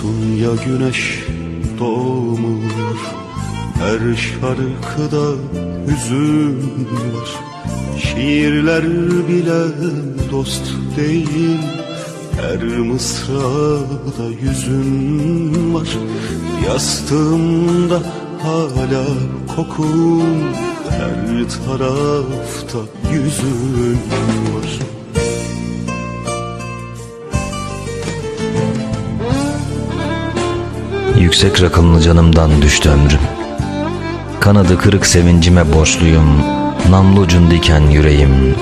Sunya güneş doğmuş Her şarkıda hüzün var Şiirler bile dost değil Her mısrada yüzün var. Yastığımda hala kokun Her tarafta yüzün var Yüksek rakımlı canımdan düştü ömrüm. Kanadı kırık sevincime borçluyum. Namlu ucun diken yüreğim.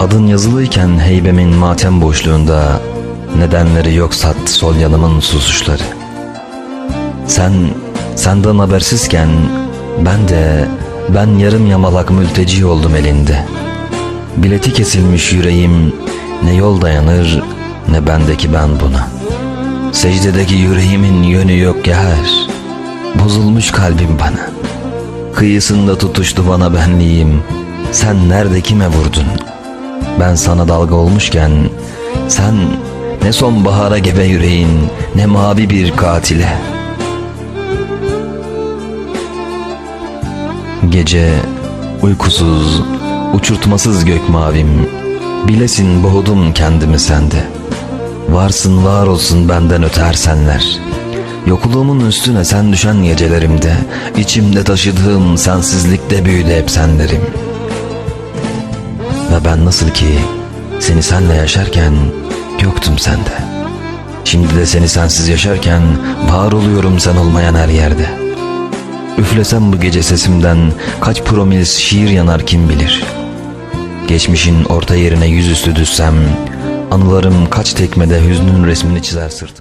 Adın yazılıyken heybemin matem boşluğunda Nedenleri yok sattı sol yanımın susuşları. Sen, senden habersizken Ben de, ben yarım yamalak mülteci oldum elinde. Bileti kesilmiş yüreğim Ne yol dayanır ne bendeki ben buna Secdedeki yüreğimin yönü yok yar Bozulmuş kalbim bana. Kıyısında tutuştu bana benliğim. Sen nerede kime vurdun? Ben sana dalga olmuşken Sen ne sonbahara gebe yüreğin Ne mavi bir katile. Gece uykusuz Uçurtmasız gök mavim. Bilesin boğdum kendimi sende Varsın var olsun benden öter senler. Yokluğumun üstüne sen düşen gecelerimde içimde taşıdığım sensizlikte büyüdü hep senlerim. Ve ben nasıl ki seni senle yaşarken yoktum sende. Şimdi de seni sensiz yaşarken var oluyorum sen olmayan her yerde. Üflesem bu gece sesimden kaç promil şiir yanar kim bilir. Geçmişin orta yerine yüzüstü düşsem Anılarım kaç tekmede hüznün resmini çizer sırtım